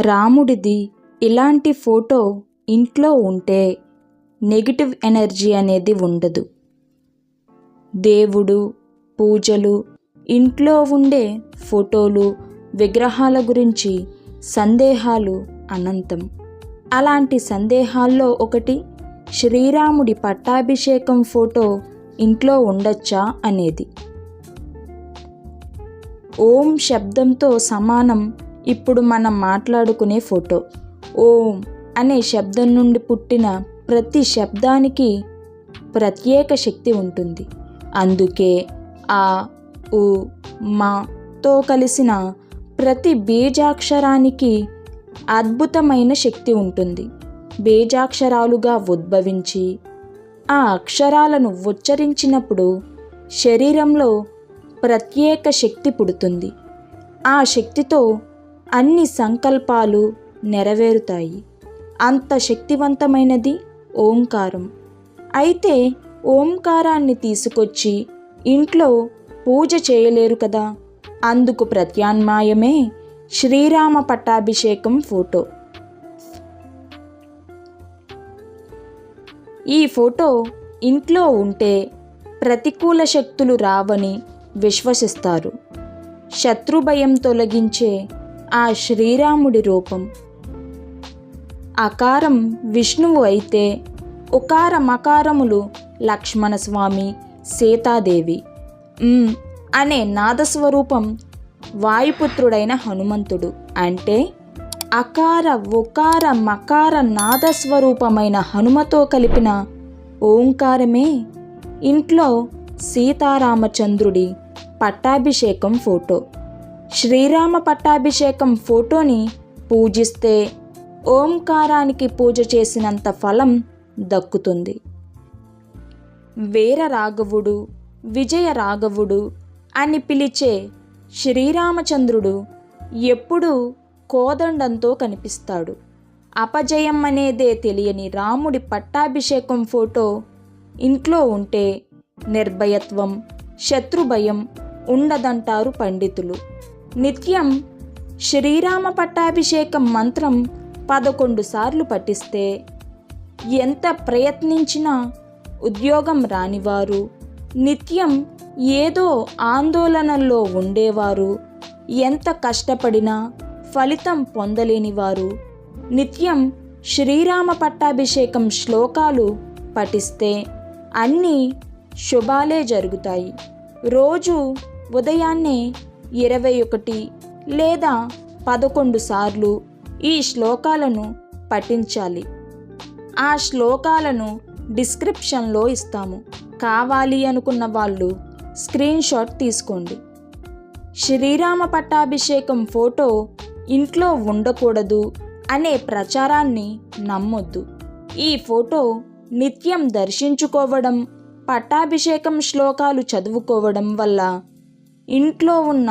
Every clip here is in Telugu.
రాముడిది ఇలాంటి ఫోటో ఇంట్లో ఉంటే నెగిటివ్ ఎనర్జీ అనేది ఉండదు. దేవుడు పూజలు ఇంట్లో ఉండే ఫోటోలు విగ్రహాల గురించి సందేహాలు అనంతం. అలాంటి సందేహాల్లో ఒకటి శ్రీరాముడి పట్టాభిషేకం ఫోటో ఇంట్లో ఉండొచ్చా అనేది. ఓం శబ్దంతో సమానం ఇప్పుడు మనం మాట్లాడుకునే ఫోటో. ఓం అనే శబ్దం నుండి పుట్టిన ప్రతి శబ్దానికి ప్రత్యేక శక్తి ఉంటుంది. అందుకే ఆ ఉ మాతో కలిసిన ప్రతి బీజాక్షరానికి అద్భుతమైన శక్తి ఉంటుంది. బీజాక్షరాలుగా ఉద్భవించి ఆ అక్షరాలను ఉచ్చరించినప్పుడు శరీరంలో ప్రత్యేక శక్తి పుడుతుంది. ఆ శక్తితో అన్ని సంకల్పాలు నెరవేరుతాయి. అంత శక్తివంతమైనది ఓంకారం. అయితే ఓంకారాన్ని తీసుకొచ్చి ఇంట్లో పూజ చేయలేరు కదా. అందుకు ప్రత్యామ్నాయమే శ్రీరామ పట్టాభిషేకం ఫోటో. ఈ ఫోటో ఇంట్లో ఉంటే ప్రతికూల శక్తులు రావని విశ్వసిస్తారు. శత్రుభయం తొలగించే ఆ శ్రీరాముడి రూపం. అకారం విష్ణువు అయితే ఉకార మకారములు లక్ష్మణస్వామి సీతాదేవి. అనే నాదస్వరూపం వాయుపుత్రుడైన హనుమంతుడు. అంటే అకార ఉకార మకార నాదస్వరూపమైన హనుమతో కలిపిన ఓంకారమే ఇంట్లో సీతారామచంద్రుడి పట్టాభిషేకం ఫోటో. శ్రీరామ పట్టాభిషేకం ఫోటోని పూజిస్తే ఓంకారానికి పూజ చేసినంత ఫలం దక్కుతుంది. వీర రాఘవుడు విజయ రాఘవుడు అని పిలిచే శ్రీరామచంద్రుడు ఎప్పుడూ కోదండంతో కనిపిస్తాడు. అపజయం అనేదే తెలియని రాముడి పట్టాభిషేకం ఫోటో ఇంట్లో ఉంటే నిర్భయత్వం శత్రుభయం ఉండదంటారు పండితులు. నిత్యం శ్రీరామ పట్టాభిషేకం మంత్రం పదకొండు సార్లు పఠిస్తే ఎంత ప్రయత్నించినా ఉద్యోగం రానివారు. నిత్యం ఏదో ఆందోళనల్లో ఉండేవారు. ఎంత కష్టపడినా ఫలితం పొందలేనివారు. నిత్యం శ్రీరామ పట్టాభిషేకం శ్లోకాలు పఠిస్తే అన్నీ శుభాలే జరుగుతాయి. రోజు ఉదయాన్నే ఇరవై ఒకటి లేదా పదకొండు సార్లు ఈ శ్లోకాలను పఠించాలి. ఆ శ్లోకాలను డిస్క్రిప్షన్లో ఇస్తాము. కావాలి అనుకున్న వాళ్ళు స్క్రీన్ షాట్ తీసుకోండి. శ్రీరామ పట్టాభిషేకం ఫోటో ఇంట్లో ఉండకూడదు అనే ప్రచారాన్ని నమ్మొద్దు. ఈ ఫోటో నిత్యం దర్శించుకోవడం పట్టాభిషేకం శ్లోకాలు చదువుకోవడం వల్ల ఇంట్లో ఉన్న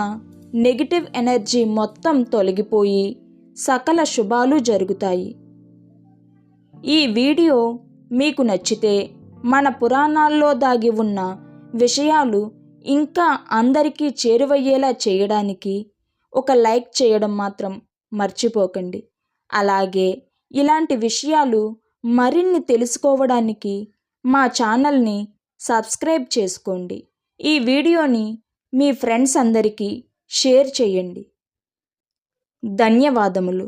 నెగిటివ్ ఎనర్జీ మొత్తం తొలగిపోయి సకల శుభాలు జరుగుతాయి. ఈ వీడియో మీకు నచ్చితే మన పురాణాల్లో దాగి ఉన్న విషయాలు ఇంకా అందరికీ చేరువయ్యేలా చేయడానికి ఒక లైక్ చేయడం మాత్రం మర్చిపోకండి. అలాగే ఇలాంటి విషయాలు మరిన్ని తెలుసుకోవడానికి మా ఛానల్ని సబ్స్క్రైబ్ చేసుకోండి. ఈ వీడియోని మీ ఫ్రెండ్స్ అందరికీ షేర్ చేయండి. ధన్యవాదములు.